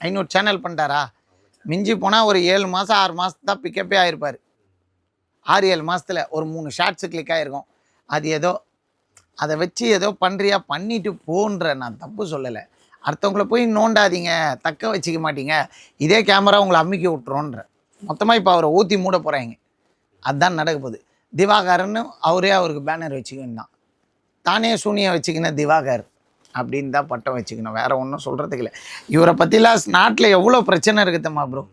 ஐநூறு சேனல் பண்ணிட்டாரா? மிஞ்சி போனால் ஒரு ஏழு மாதம் ஆறு மாதம் தான் பிக்கப்பே ஆயிருப்பார். ஆறு ஏழு மாதத்தில் ஒரு மூணு ஷார்ட்ஸு கிளிக் ஆகிருக்கும் அது ஏதோ அதை வச்சு ஏதோ பண்ணுறியா பண்ணிட்டு போன்ற நான் தப்பு சொல்லலை. அடுத்தவங்கள போய் நோண்டாதீங்க தக்க வச்சுக்க மாட்டீங்க. இதே கேமரா உங்களை அமுக்கி விட்ருன்ற மொத்தமாக இப்போ அவரை ஊற்றி மூட போகிறாங்க அதுதான் நடக்க போகுது. திவாகரன்னு அவரே அவருக்கு பேனர் வச்சுக்கின்னு தான். தானே சூனியை வச்சுக்கின திவாகர். அப்படின்னு தான் பட்டம் வச்சுக்கணும். வேற ஒன்றும் சொல்கிறதுக்கு இல்லை. இவரை பற்றிலாம் நாட்டில் எவ்வளோ பிரச்சனை இருக்குதும்மா ப்ரோ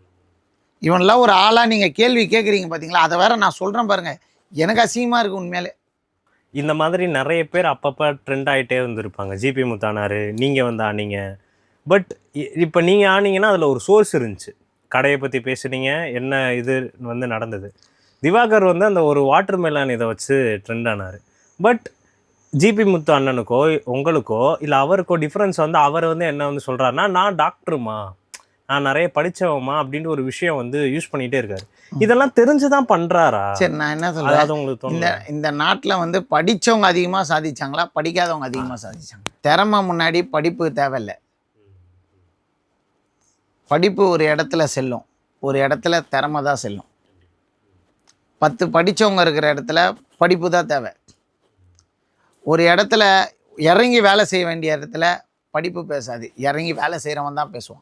இவன்லாம் ஒரு ஆளாக நீங்கள் கேள்வி கேட்குறீங்க பார்த்தீங்களா அதை வேற நான் சொல்கிறேன் பாருங்கள் எனக்கு அசிங்கமாக இருக்குது உண்மையிலே. இந்த மாதிரி நிறைய பேர் அப்பப்போ ட்ரெண்ட் ஆகிட்டே வந்திருப்பாங்க ஜிபி முத்தானார் நீங்கள் வந்து ஆனீங்க. பட் இப்போ நீங்கள் ஆனீங்கன்னா அதில் ஒரு சோர்ஸ் இருந்துச்சு. கடையை பற்றி பேசுனீங்க என்ன இது வந்து நடந்தது. திவாகர் வந்து அந்த ஒரு வாட்டர் மெலான் இதை வச்சு ட்ரெண்ட் ஆனார். பட் ஜிபி முத்து அண்ணனுக்கோ உங்களுக்கோ இல்லை அவருக்கோ டிஃப்ரென்ஸ் வந்து அவர் வந்து என்ன வந்து சொல்கிறாருன்னா நான் டாக்டருமா நான் நிறைய படித்தவமா அப்படின்ற ஒரு விஷயம் வந்து யூஸ் பண்ணிகிட்டே இருக்காரு. இதெல்லாம் தெரிஞ்சு தான் பண்ணுறாரா சரி நான் என்ன சொல்கிறேன் உங்களுக்கு இந்த இந்த நாட்டில் வந்து படித்தவங்க அதிகமாக சாதிச்சாங்களா? படிக்காதவங்க அதிகமாக சாதிச்சாங்க திறமை முன்னாடி படிப்பு தேவையில்லை. படிப்பு ஒரு இடத்துல செல்லும். ஒரு இடத்துல திறமை தான் செல்லும். பத்து படித்தவங்க இருக்கிற இடத்துல படிப்பு தான் தேவை. ஒரு இடத்துல இறங்கி வேலை செய்ய வேண்டிய இடத்துல படிப்பு பேசாது. இறங்கி வேலை செய்கிறவன் தான் பேசுவான்.